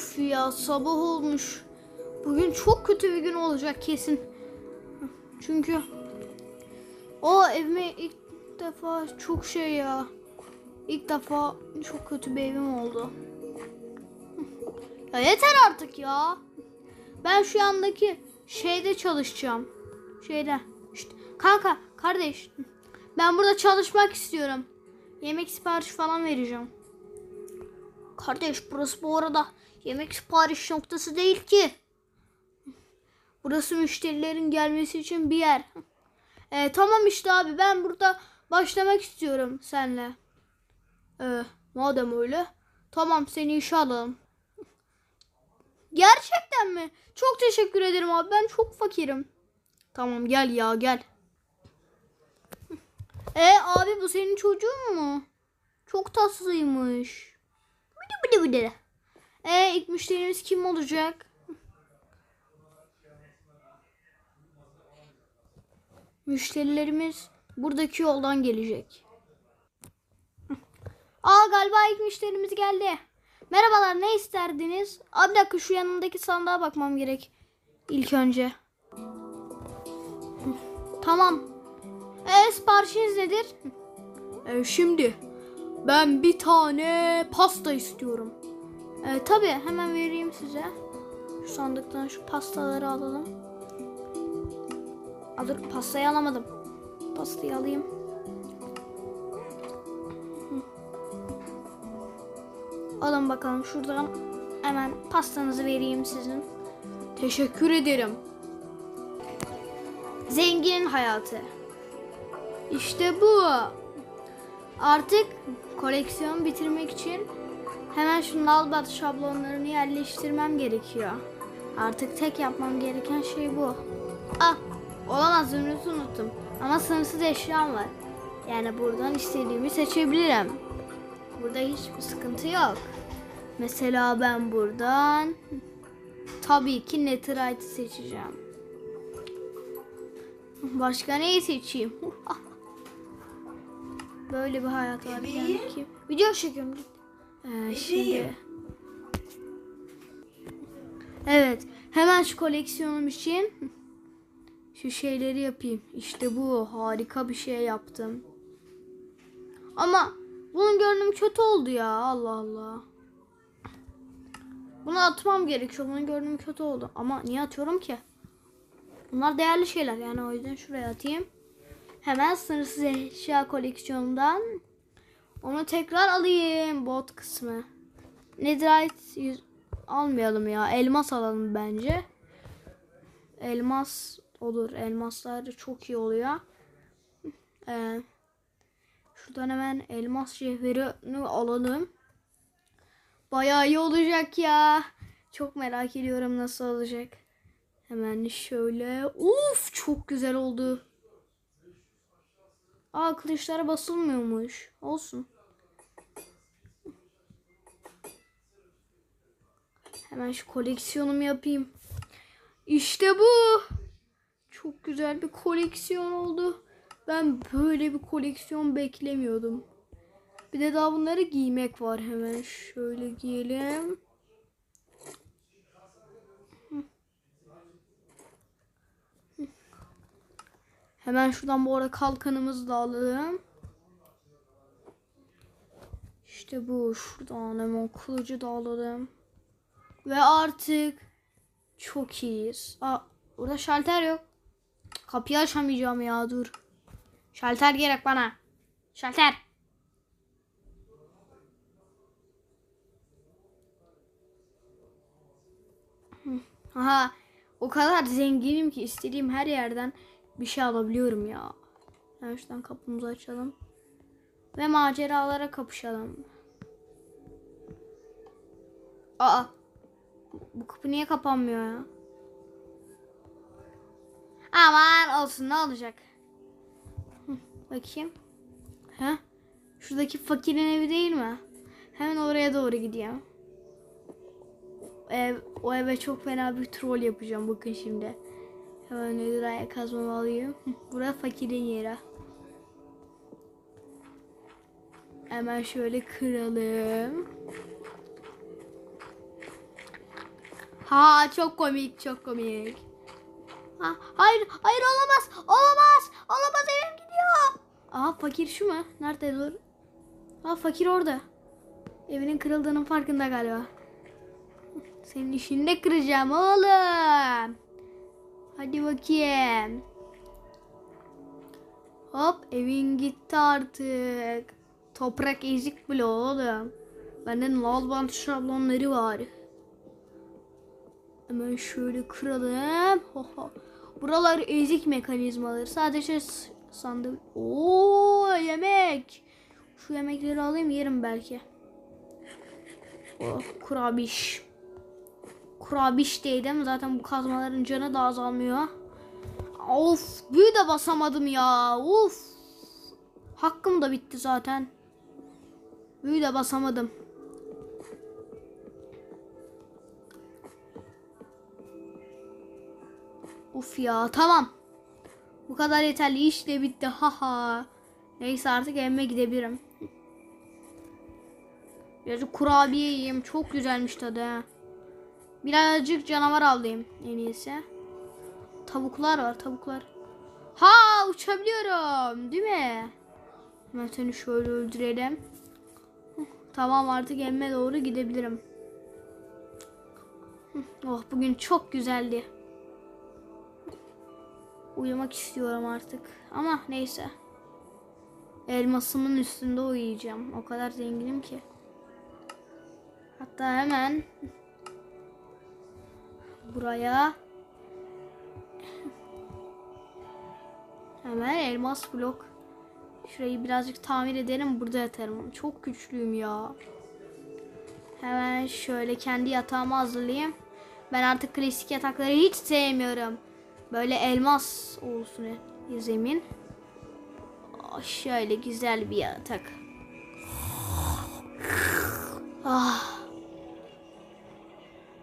Uf ya sabah olmuş. Bugün çok kötü bir gün olacak kesin. Çünkü o evime ilk defa çok şey ya. İlk defa çok kötü bir evim oldu. Ya yeter artık ya. Ben şu yandaki şeyde çalışacağım. Şeyde. Şşt, kanka kardeş. Ben burada çalışmak istiyorum. Yemek siparişi falan vereceğim. Kardeş burası bu arada yemek sipariş noktası değil ki. Burası müşterilerin gelmesi için bir yer. E, tamam işte abi ben burada başlamak istiyorum senle. E, madem öyle. Tamam seni işe alalım. Gerçekten mi? Çok teşekkür ederim abi. Ben çok fakirim. Tamam gel ya gel. E abi bu senin çocuğun mu? Çok tatlıymış. Bıdı. E ilk müşterimiz kim olacak? Müşterilerimiz buradaki yoldan gelecek. Aa galiba ilk müşterimiz geldi. Merhabalar ne isterdiniz? Abi dakika şu yanındaki sandığa bakmam gerek. İlk önce. Tamam. E siparişiniz nedir? E, şimdi ben bir tane pasta istiyorum. E, Tabi hemen vereyim size. Şu sandıktan şu pastaları alalım. Alır pastayı alamadım. Pastayı alayım. Hı. Alın bakalım şuradan hemen pastanızı vereyim sizin. Teşekkür ederim. Zenginin hayatı. İşte bu. Artık koleksiyon bitirmek için hemen şu nalbat şablonlarını yerleştirmem gerekiyor. Artık tek yapmam gereken şey bu. Ah, olamaz zümrütü unuttum. Ama sınırsız eşyam var. Yani buradan istediğimi seçebilirim. Burada hiçbir sıkıntı yok. Mesela ben buradan tabii ki Netherite'i seçeceğim. Başka neyi seçeyim? Böyle bir hayat var yani ki. Video çekiyorum. Ee, şimdi. Evet. Hemen şu koleksiyonum için şu şeyleri yapayım. İşte bu. Harika bir şey yaptım. Ama bunun görünümü kötü oldu ya. Allah Allah. Bunu atmam gerekiyor. Bunun görünümü kötü oldu. Ama niye atıyorum ki? Bunlar değerli şeyler yani o yüzden şuraya atayım. Hemen sınırsız eşya koleksiyonundan onu tekrar alayım bot kısmı. Netherite almayalım ya. Elmas alalım bence. Elmas olur. Elmaslar çok iyi oluyor. Ee, şuradan hemen elmas cevherini alalım. Bayağı iyi olacak ya. Çok merak ediyorum nasıl olacak. Hemen şöyle. Uf çok güzel oldu. Aa kılıçlara basılmıyormuş. Olsun. Hemen şu koleksiyonumu yapayım. İşte bu. Çok güzel bir koleksiyon oldu. Ben böyle bir koleksiyon beklemiyordum. Bir de daha bunları giymek var hemen. Şöyle giyelim. Hemen şuradan bu arada kalkanımızı da alalım. İşte bu. Şuradan hemen kılıcı da alalım. Ve artık çok iyiyiz. Aa, burada şalter yok. Kapıyı açamayacağım ya dur. Şalter gerek bana. Şalter. Aha o kadar zenginim ki istediğim her yerden bir şey alabiliyorum ya. Hemen şuradan kapımızı açalım. Ve maceralara kapışalım. Aa. Bu kapı niye kapanmıyor ya? Aman olsun ne olacak? Bakayım. Ha? Şuradaki fakirin evi değil mi? Hemen oraya doğru gideyim. Ev, o eve çok fena bir troll yapacağım bakın şimdi. Hemen Netherite kazmamı alayım. Burası fakirin yeri. Hemen şöyle kıralım. Ha çok komik çok komik. Ha, hayır hayır olamaz olamaz olamaz evim gidiyor. Aha fakir şu mu? Nerede dur? Ha fakir orada. Evinin kırıldığının farkında galiba. Senin işini de kıracağım oğlum. Hadi bakayım. Hop evin gitti artık. Toprak ezik bile oğlum. Benden lal bant şablonları var. Hemen şöyle kıralım. Ho ho. Buralar ezik mekanizmaları. Sadece s- sandık. Oo yemek. Şu yemekleri alayım yerim belki. Oh kurabiş. Kurabiş değdim. Zaten bu kazmaların canı da azalmıyor. Of büyü de basamadım ya. Of. Hakkım da bitti zaten. Büyü de basamadım. Uf ya tamam. Bu kadar yeterli iş de bitti. Haha. Neyse artık evime gidebilirim. Birazcık kurabiye yiyeyim. Çok güzelmiş tadı. ha. Birazcık canavar avlayayım en iyisi. Tavuklar var tavuklar. Ha uçabiliyorum değil mi? Hemen seni şöyle öldürelim. Tamam artık evime doğru gidebilirim. Oh bugün çok güzeldi. Uyumak istiyorum artık. Ama neyse. Elmasımın üstünde uyuyacağım. O kadar zenginim ki. Hatta hemen buraya. Hemen elmas blok. Şurayı birazcık tamir edelim. Burada yatarım. Çok güçlüyüm ya. Hemen şöyle kendi yatağımı hazırlayayım. Ben artık klasik yatakları hiç sevmiyorum. Böyle elmas olsun zemin. Ah, şöyle güzel bir yatak. Ah.